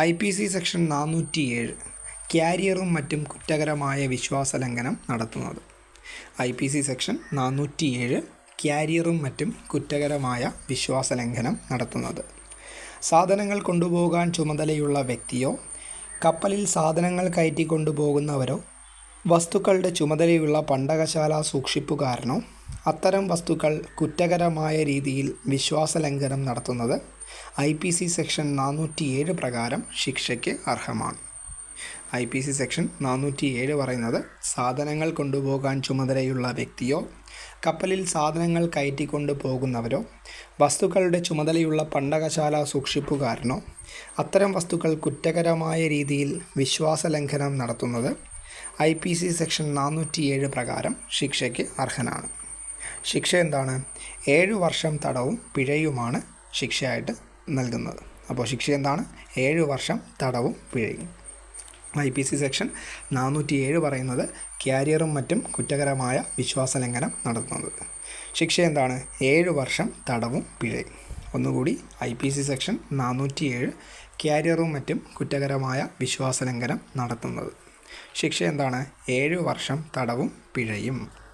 I P C section നാനൂറ്റിയേഴ് ക്യാരിയറും മറ്റും കുറ്റകരമായ വിശ്വാസലംഘനം നടത്തുന്നത്. ഐ പി സി സെക്ഷൻ നാനൂറ്റിയേഴ് ക്യാരിയറും മറ്റും കുറ്റകരമായ വിശ്വാസലംഘനം നടത്തുന്നത്. സാധനങ്ങൾ കൊണ്ടുപോകാൻ ചുമതലയുള്ള വ്യക്തിയോ കപ്പലിൽ സാധനങ്ങൾ കയറ്റി കൊണ്ടുപോകുന്നവരോ വസ്തുക്കളുടെ ചുമതലയുള്ള പണ്ടകശാല സൂക്ഷിപ്പുകാരനോ അത്തരം വസ്തുക്കൾ കുറ്റകരമായ രീതിയിൽ വിശ്വാസലംഘനം നടത്തുന്നത് ഐ പി സി സെക്ഷൻ നാനൂറ്റിയേഴ് പ്രകാരം ശിക്ഷയ്ക്ക് അർഹമാണ്. ഐ പി സി സെക്ഷൻ നാനൂറ്റിയേഴ് പറയുന്നത് സാധനങ്ങൾ കൊണ്ടുപോകാൻ ചുമതലയുള്ള വ്യക്തിയോ കപ്പലിൽ സാധനങ്ങൾ കയറ്റിക്കൊണ്ട് പോകുന്നവരോ വസ്തുക്കളുടെ ചുമതലയുള്ള പണ്ടകശാല സൂക്ഷിപ്പുകാരനോ അത്തരം വസ്തുക്കൾ കുറ്റകരമായ രീതിയിൽ വിശ്വാസലംഘനം നടത്തുന്നത് ഐ പി സി സെക്ഷൻ നാനൂറ്റിയേഴ് പ്രകാരം ശിക്ഷയ്ക്ക് അർഹനാണ്. ശിക്ഷ എന്താണ്? ഏഴ് വർഷം തടവും പിഴയുമാണ് ശിക്ഷയായിട്ട് നൽകുന്നത്. അപ്പോൾ ശിക്ഷ എന്താണ്? ഏഴ് വർഷം തടവും പിഴയും. ഐ പി സി സെക്ഷൻ നാനൂറ്റി ഏഴ് പറയുന്നത് ക്യാരിയറും മറ്റും കുറ്റകരമായ വിശ്വാസലംഘനം നടത്തുന്നത്. ശിക്ഷ എന്താണ്? ഏഴ് വർഷം തടവും പിഴയും. ഒന്നുകൂടി ഐ പി സി സെക്ഷൻ നാനൂറ്റി ഏഴ് ക്യാരിയറും മറ്റും കുറ്റകരമായ വിശ്വാസലംഘനം നടത്തുന്നത്. ശിക്ഷ എന്താണ്? ഏഴ് വർഷം തടവും പിഴയും.